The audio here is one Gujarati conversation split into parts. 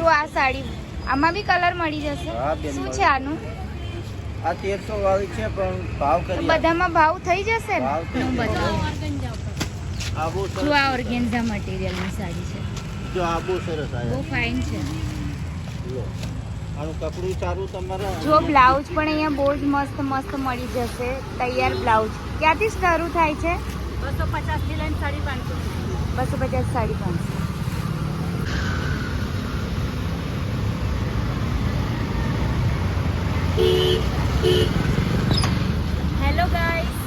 જો આ સાડી આમાં બી કલર મળી જશે. શું છે આનું? આ તેરસો વાળી છે પણ ભાવ કરી બધામાં ભાવ થઈ જશે ને? હું. બતાવું જો આ ઓર્ગેન્ઝા મટીરિયલની સાડી છે. જો આ બહુ સરસ બહુ ફાઇન છે. આનું કપડું સારું તમારે? જો બ્લાઉઝ પણ અહીંયા બહુ જ મસ્ત મસ્ત મળી જશે. તૈયાર બ્લાઉઝ ક્યાંથી શરૂ થાય છે? બસો પચાસથી લઈને સાડી પાંચસો. બસો પચાસ સાડી પાંચસો. હેલો ગાઈસ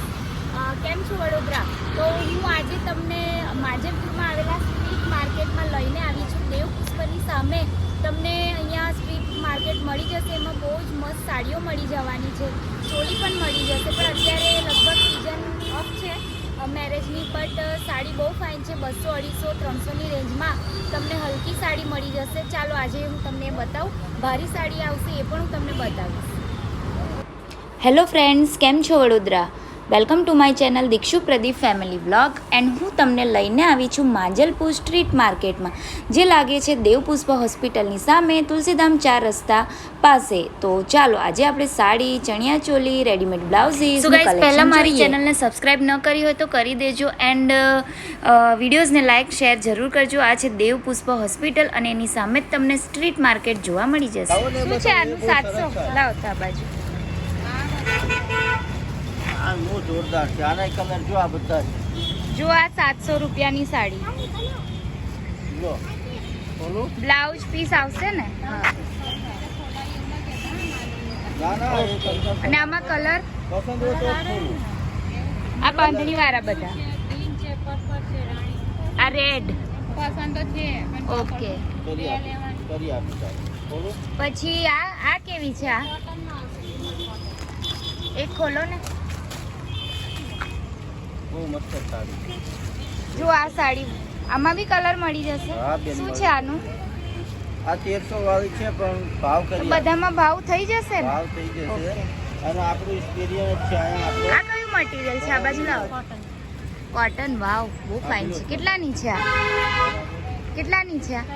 કેમ છો વડોદરા? તો હું આજે તમને માજલપુરમાં આવેલા સ્ટ્રીટ માર્કેટમાં લઈને આવી છું દેવ પુષ્પની સામે. તમને અહીંયા સ્ટ્રીટ માર્કેટ મળી જશે, એમાં બહુ જ મસ્ત સાડીઓ મળી જવાની છે. ચોલી પણ મળી જશે, પણ અત્યારે લગભગ સિઝન ઓફ છે મેરેજની બટ સાડી બહુ ફાઇન છે, બસો, અઢીસો, ત્રણસોની રેન્જમાં તમને હલકી સાડી મળી જશે. ચાલો આજે હું તમને બતાવું. ભારી સાડી આવશે, એ પણ હું તમને બતાવીશ. હેલો ફ્રેન્ડ્સ કેમ છો Vadodara? Welcome to my channel Dikshu Pradeep family blog and હું તમને લઈને આવી છું માંજલપુર સ્ટ્રીટ માર્કેટમાં જે લાગે છે દેવપુષ્પ હોસ્પિટલની સામે તુલસીધામ ચાર રસ્તા પાસે. તો ચાલો આજે આપણે સાડી ચણિયા ચોલી રેડીમેડ બ્લાઉઝીસ પહેલાં મારી ચેનલને સબસ્ક્રાઇબ ન કરી હોય તો કરી દેજો એન્ડ વિડીયોઝને લાઇક શેર જરૂર કરજો. આ છે દેવપુષ્પ હોસ્પિટલ અને એની સામે જ તમને સ્ટ્રીટ માર્કેટ જોવા મળી જશે. શું છે આનું સાતસો સરસ છે. લાવો તો આ બાજુ. આ બહુ જોરદાર છે. આના કલર જો આ બધા જો આ સાતસો રૂપિયાની સાડી. જો બોલું. બ્લાઉઝ પીસ આવશે ને? ના ના એ તમને અને આમાં કલર. આ બાંધણી વાળા બધા ગ્રીન છે પર્પલ છે રાણી આ રેડ. પસંદ તો છે ઓકે. કરી આપું કરી આપું પછી આ આ કેવી છે આ? એક ખોલો ને. બહુ મસ્ત સાડી. જો આ સાડી આમાં બી કલર મળી જશે. શું છે આનું? આ તેરસો વાળી છે પણ ભાવ કરી બધામાં ભાવ થઈ જશે ને? ભાવ થઈ જશે. અને આપણું એક્સપિરિયન્સ છે આ કયું મટીરિયલ છે? આ બાજુ લાવો. કોટન કોટન વાવ બહુ ફાઇન છે. કેટલાની છે આ? કેટલાની છે આ?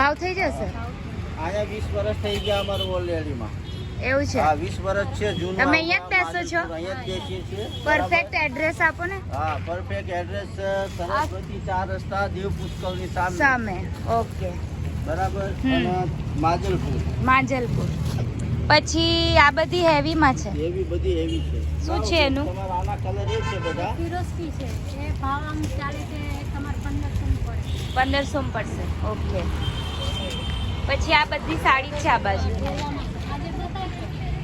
ભાવ થઈ જશે? આયા વીસ વર્ષ થઈ ગયા અમારું ઓલરેડીમાં એવું છે. હા 20 વર્ષ છે જૂનું તમે અહીંયા જ બેસો છો? અહીંયા જ બેસીએ છીએ. પરફેક્ટ એડ્રેસ આપો ને. હા પરફેક્ટ એડ્રેસ સરસ્વતી ચાર રસ્તા દેવ પુષ્કળની સામે. સામે. ઓકે બરાબર? માજલપુર. માંજલપુર. પછી આ બધી હેવીમાં છે? હેવી બધી હેવી છે. શું છે એનું? તમારા આના કલર એ છે બધા. ફિરોસ્કી છે. એ ભાવ આમ ચાલે છે તમારે પંદરસો નું પડે. 1500 પડશે. ઓકે પછી આ બધી સાડી છે આ બાજુ?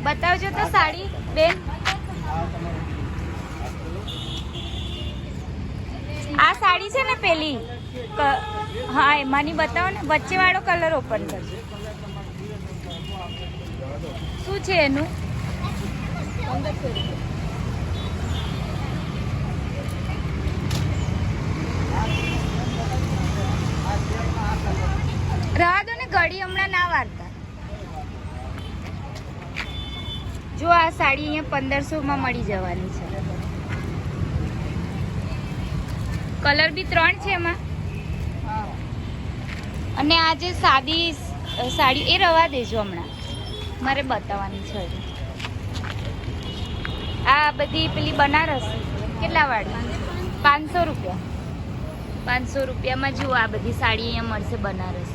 બતાવજો તો સાડી, બેન. આ સાડી છે ને પેલી હા, એમાંની બતાવો ને વચ્ચે વાળો કલર ઓપન કરજો. શું છે એનું? રવા દો ને ઘડી, હમણાં ના વારતા. જો આ સાડી અહીંયા પંદરસોમાં મળી જવાની છે. કલર બી ત્રણ છે એમાં. અને આ જે સાદી સાડી, એ રવા દેજો હમણાં. મારે બતાવવાની છે આ બધી પેલી બનારસ, કેટલા વાળી? પાંચસો રૂપિયા. પાંચસો રૂપિયામાં જુઓ આ બધી સાડી અહીંયા મળશે બનારસ.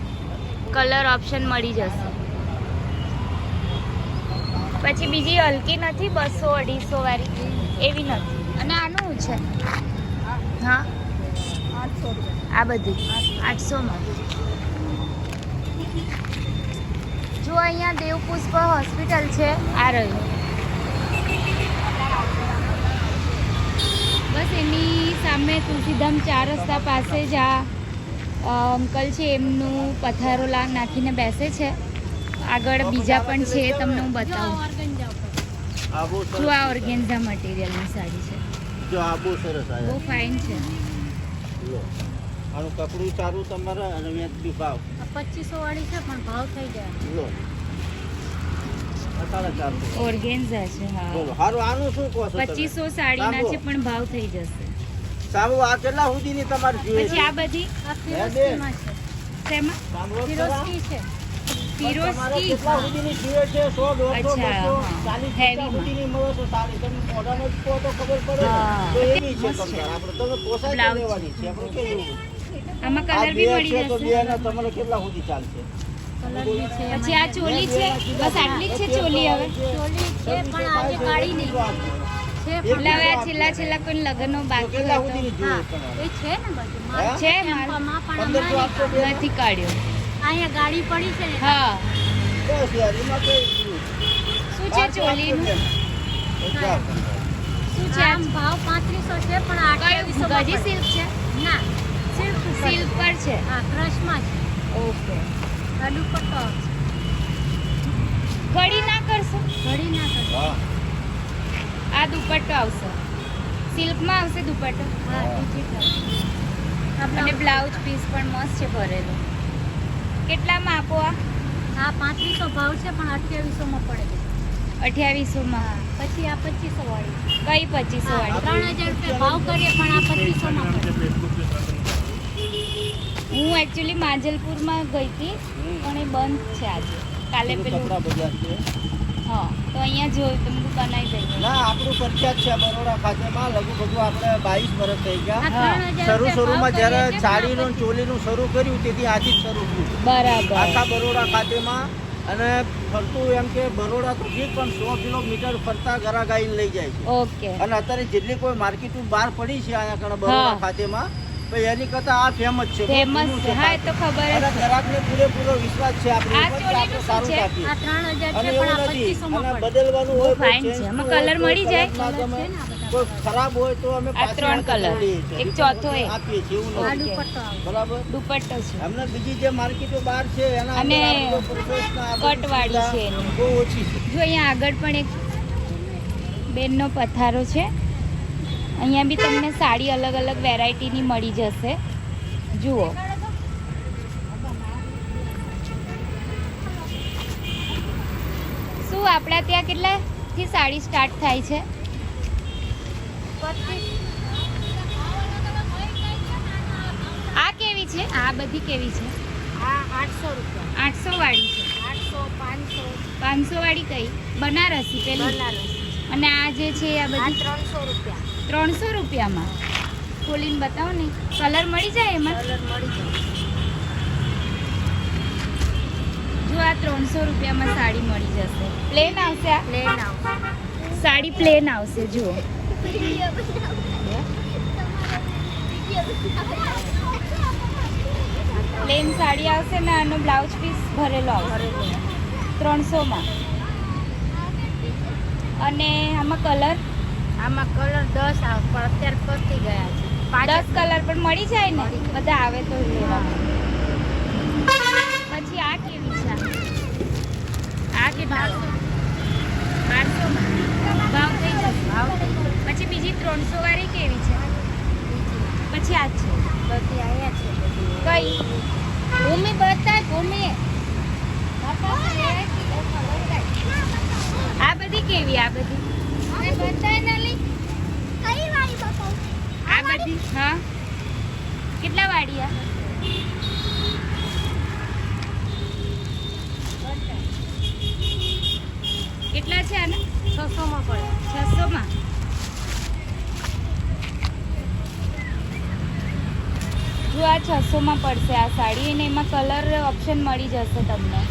કલર ઓપ્શન મળી જશે. પછી બીજી હલકી નથી, બસો અઢીસો વાળી. એવી નથી. અને આનું છે? હા? આઠસો આ બધી. આઠસોમાં. જો અહીંયા દેવપુષ્પ હોસ્પિટલ છે. આ રહ્યું. બસ એની સામે તુલસીધામ ચાર રસ્તા પાસે જ આ અંકલ છે, એમનું પથારો લા નાખીને બેસે છે. આગળ બીજા પણ છે તમને હું બતાવું. ઓર્ગન્જા આ જો આ સરસ ઓર્ગેન્ઝા મટીરિયલની સાડી છે. જો આ બહુ સરસ બહુ ફાઇન છે. લો. આનું કપડું સારું તમારે અને વ્યાજબી ભાવ. પચીસો વાળી છે પણ ભાવ થઈ જાય. લો. ઓર્ગેન્ઝા છે હા. બોલો આનું શું કહો પચીસો સાડીના છે પણ ભાવ થઈ જશે. સારું આ કેટલા સુધીની તમારી જોઈએ? પછી આ બધી? આ છે. શેમાં? સાંભળો છે. આમાં કલર બી મળી છે જશે. તમારે કેટલા સુધી ચાલશે? કલર બી છે પછી આ ચોલી છે? બસ આટલી જ છે ચોલી હવે? ચોલી છે પણ આજે કાઢી નહીં. છે. એટલે હવે આ છેલ્લા છેલ્લા કોઈ લગ્નનો બાકી કેટલા હોય સુધીની હા. જોઈએ તમારે? એ છે ને બધું. નથી કાઢ્યો. અહીંયા ગાડી પડી છે ને હા. બસ યાર એમાં કઈ શું છે ચોલીનું? શું છે? આમ ભાવ પાંત્રીસો છે પણ કયું ગજી સિલ્ક છે? ના. સિલ્ક સિલ્ક પર છે. હા ક્રશમાં છે. ઓકે. આ દુપટ્ટો આવશે. ઘડી ના કરશો? ઘડી ના કરશો. આ દુપટ્ટો આવશે. સિલ્કમાં આવશે દુપટ્ટો? હા ડિજિટલ અને બ્લાઉઝ પીસ પણ મસ્ત છે ભરેલો. કેટલામાં આપો આ? હા પાંત્રીસો ભાવ છે પણ અઠ્યાવીસોમાં પડે અઠ્યાવીસોમાં. પછી આ પચીસો વાળી કઈ પચીસો વાળી ત્રણ હજાર રૂપિયા ભાવ કરીએ પણ આ પચીસોમાં પડે. હું એકચ્યુઅલી માજલપુરમાં ગઈ હતી પણ એ બંધ છે આજે. કાલે પેલું હા તો અહીંયા જોયું તો મેં બનાવી દઈએ ના આપણું પ્રખ્યાત છે બરોડા ખાતેમાં લગભગ આપણે બાવીસ વર્ષ થઈ ગયા. હા. ત્રણ હજાર શરૂ શરૂમાં જ્યારે સાડીનું ચોલીનું શરૂ કર્યું તેથી આથી જ શરૂ થયું. બરાબર. આખા બરોડા ખાતેમાં અને ફરતું એમ કે બરોડા તો ઠીક પણ સો કિલોમીટર ફરતા ગરાગાઈને લઈ જાય છે. ઓકે. અને અત્યારે જેટલી કોઈ માર્કેટ બહાર પડી છે અહીંયા કણે બરોડા ખાતે ખાતેમાં એની કરતા આ ફેમસ છે. ફેમસ છે હા એ તો ખબર છે. ગ્રાહકને પૂરેપૂરો વિશ્વાસ છે આપણે આ ચોલીનું શું છે? આ ત્રણ હજાર અને છે પણ આ નથી. પચીસોમાં અને બદલવાનું હોય ફાઇન છે. આમાં હોય, મળી જાય? કોઈ ખરાબ હોય તો અમે આ ત્રણ છીએ. એક ચોથો એ. આપીએ છીએ એવું નથી. દુપટ્ટો બરાબર? દુપટ્ટો છે. અમને બીજી જે માર્કેટો બહાર છે એના અને કટવાળી છે બહુ ઓછી છે. જો અહીંયા આગળ પણ એક બેનનો પથારો છે. અહીંયા બી તમને સાડી અલગ અલગ વેરાયટીની મળી જશે. જુઓ. શું આપણા ત્યાં કેટલાથી સાડી સ્ટાર્ટ થાય છે? આ કેવી છે? આ બધી કેવી છે? આ આઠસો રૂપિયા. આઠસો વાળી છે. આઠસો પાંચસો. પાંચસો વાળી કઈ? બનારસી પેલી? બનારસ. અને આ જે છે આ આ બધી ત્રણસો રૂપિયા. ત્રણસો રૂપિયામાં. ખોલીને બતાવો ને કલર મળી જાય એમાં? કલર મળી જાય. જો આ ત્રણસો રૂપિયામાં સાડી મળી જશે. પ્લેન આવશે આ? પ્લેન આવશે. સાડી પ્લેન આવશે જુઓ. પ્લેન સાડી આવશે ને આનો બ્લાઉઝ પીસ ભરેલો આવશે. ત્રણસોમાં. અને આમાં કલર આમાં કલર દસ આવે પણ અત્યારે પતી ગયા છે. દસ કલર પણ મળી જાય ને? બધા આવે તો લેવા. પછી આ કેવી છે? આ કેટલા બારસો ભાવ થઈ જશે. ભાવ પછી બીજી ત્રણસો વાળી કેવી છે? પછી આ છે. બધી અહીંયા છે કઈ? ભૂમિ બતાય ભૂમિ. આ બધી કેવી આ બધી? બતાય નાલી આ બધી હા. કેટલા વાળી આ? કેટલા છે આના? છસોમાં પડે. છસોમાં? જો આ છસોમાં પડશે આ સાડી અને એમાં કલર ઓપ્શન મળી જશે તમને.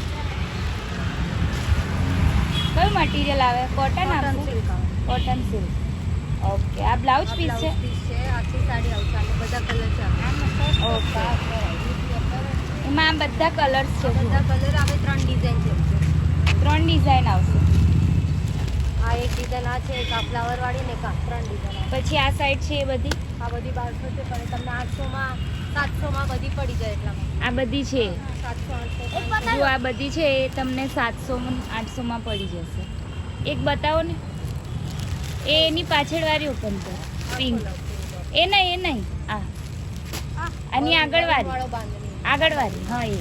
કયું મટીરિયલ આવે? કોટન કોટન આવે. કોટન સિલ્ક ઓકે આ બ્લાઉઝ પીસ છે? પીસ છે આખી સાડી આવશે આમાં બધા કલર છે. ઓકે એમાં આ બધા કલર્સ છે બધા કલર આવે ત્રણ ડિઝાઇન છે. ત્રણ ડિઝાઇન આવશે. આ એક ડિઝાઇન આ છે એક આ ફ્લાવર વાળી ને એક આ ત્રણ ડિઝાઇન પછી આ સાઈડ છે એ બધી? આ બધી બારસો છે પણ તમને આઠસોમાં સાતસોમાં બધી પડી જાય એટલામાં આ બધી છે? સાતસો આઠસો જો આ બધી છે એ તમને સાતસો આઠસોમાં પડી જશે. એક બતાવો ને. એ એની પાછળવાળી ઓપન કર. પિંક એ નહીં એ નહીં. આ. આની આગળવાળી. આગળવાળી. હા એ.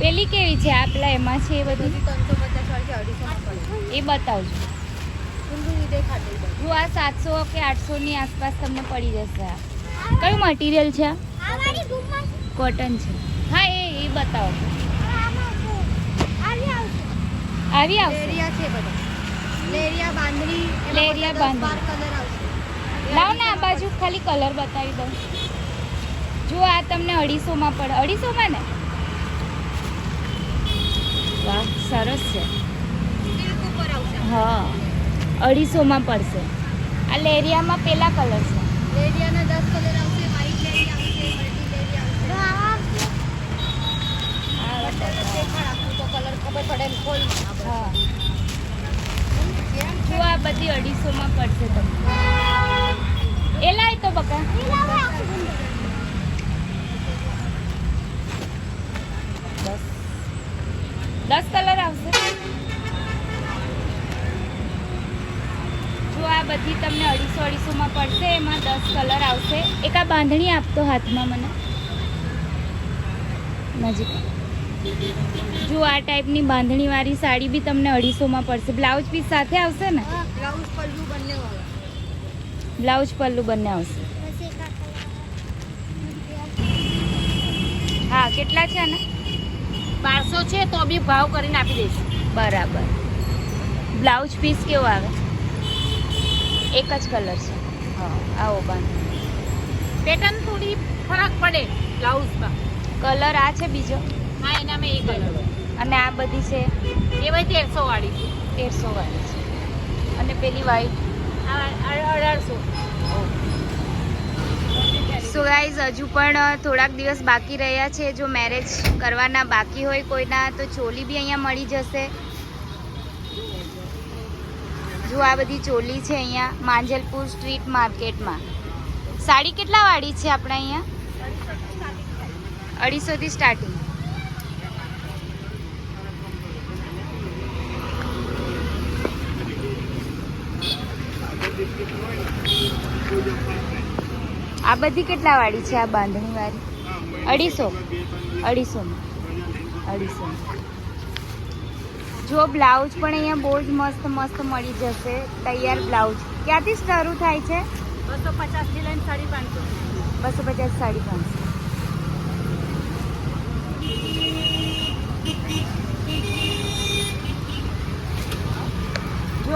પેલી કેવી છે આ પેલા એમાં છે એ બધી? એ બતાવજો. હું જો આ સાતસો કે આઠસોની આસપાસ તમને પડી જશે આ. કયું મટીરિયલ છે કોટન છે. હા એ એ બતાવો. આવી આવશે. લેરિયા છે બધા. લેરિયા બાંધણી લેરિયા બધા બાંધણી. કલર આવશે. લાવ ને આ બાજુ ખાલી કલર બતાવી દઉં. જો આ તમને અઢીસોમાં પડે. અઢીસોમાં ને? વાહ સરસ છે. હા અઢીસોમાં પડશે. આ લેરિયામાં પેલા કલર છે. લેરિયાના દસ કલર આવશે વ્હાઈટ લેરિયા આવશે મલ્ટી લેરિયા આવશે આ બધાને દેખાડ આપું તો કલર ખબર પડે ને ખોલ. હા. જો આ બધી અઢીસોમાં પડશે તમને. એ લાય તો બકા. દસ. દસ કલર આવશે. જો આ બધી તમને અઢીસો અઢીસોમાં પડશે એમાં દસ કલર આવશે. એક આ બાંધણી આપતો હાથમાં મને. નજીક. જો આ ટાઈપની બાંધણીવાળી સાડી બી તમને અઢીસોમાં પડશે. બ્લાઉઝ પીસ સાથે આવશે ને? બ્લાઉઝ પલ્લુ બંને બ્લાઉઝ પલ્લુ બંને આવશે. હા કેટલા છે ને બારસો છે તો બી ભાવ કરીને આપી દઈશ. બરાબર. બ્લાઉઝ પીસ કેવો આવે? એક જ કલર છે. હા આવો બાંધ. પેટર્ન થોડી ફરક પડે બ્લાઉઝમાં. કલર આ છે બીજો? હા એનામાં એ કલર અને આ બધી છે? એ ભાઈ તેરસો વાળી. છે તેરસો વાળી છે. અને પેલી વ્હાઈટ અઢારસો. સો ગાઈઝ હજુ પણ થોડાક દિવસ બાકી રહ્યા છે. જો મેરેજ કરવાના બાકી હોય કોઈના તો ચોલી બી અહીંયા મળી જશે. જો આ બધી ચોલી છે અહીંયા માંજલપુર સ્ટ્રીટ માર્કેટમાં સાડી કેટલા વાળી છે આપણે અહીંયા? અઢીસોથી સ્ટાર્ટિંગ આ બધી કેટલા વાળી છે આ બાંધણી વાળી? અઢીસો. અઢીસો અઢીસો જો બ્લાઉઝ પણ અહીંયા બહુ જ મસ્ત મસ્ત મળી જશે. તૈયાર બ્લાઉઝ. ક્યાંથી શરૂ થાય છે? બસો પચાસથી લઈને સાડી પાંચસો. બસો પચાસ સાડી પાંચસો.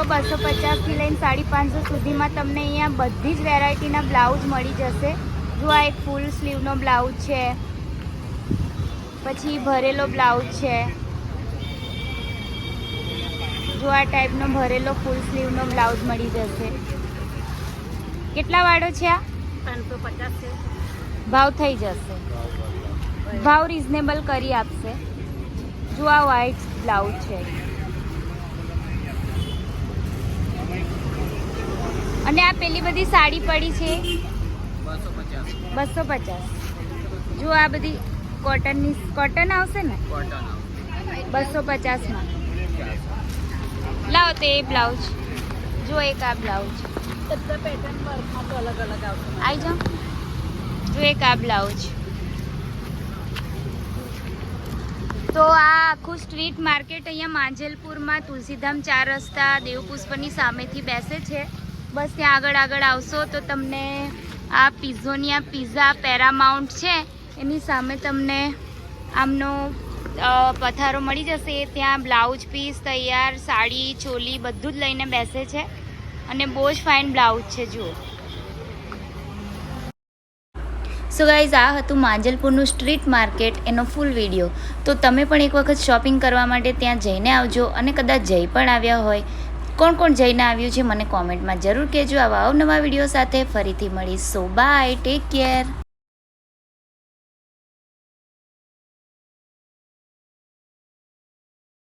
જો બસો પચાસથી લઈને સાડી પાંચસો સુધીમાં તમને અહીંયા બધી જ વેરાયટીના બ્લાઉઝ મળી જશે. જો આ એક ફૂલ સ્લીવનો બ્લાઉઝ છે પછી ભરેલો બ્લાઉઝ છે. જો આ ટાઈપનો ભરેલો ફૂલ સ્લીવનો બ્લાઉઝ મળી જશે. કેટલા વાળો છે આ? પાંચસો પચાસ છે. ભાવ થઈ જશે. ભાવ રિઝનેબલ કરી આપશે. જો આ વ્હાઈટ બ્લાઉઝ છે. અને આ પેલી બધી સાડી પડી છે. બસો પચાસ. જો આ બધી કોટનની કોટન આવશે ને? કોટન બસો પચાસમાં. લાવો તો એ બ્લાઉઝ. જો એક આ બ્લાઉઝ. આવી જાઓ. જો એક આ બ્લાઉઝ. તો આ આખું સ્ટ્રીટ માર્કેટ અહીંયા માંજલપુરમાં તુલસીધામ ચાર રસ્તા દેવપુષ્પની સામેથી બેસે છે. બસ ત્યાં આગળ આગળ આવશો તો તમને આ પિઝોનિયા પિઝા પેરામાઉન્ટ છે, એની સામે તમને આમનો પથારો મળી જશે. ત્યાં બ્લાઉઝ પીસ, તૈયાર, સાડી, ચોલી બધું જ લઈને બેસે છે. અને બહુ જ ફાઇન બ્લાઉઝ છે, જુઓ. સો ગાઈઝ આ હતું માંજલપુરનું સ્ટ્રીટ માર્કેટ, એનો ફૂલ વીડિયો તો તમે પણ એક વખત શોપિંગ કરવા માટે ત્યાં જઈને આવજો અને કદાચ જઈ પણ આવ્યા હોય. કોણ કોણ જઈને આવ્યું છે, મને કોમેન્ટમાં જરૂર કહેજો. આવા અવનવા વીડિયો સાથે ફરીથી મળીશ. So bye take care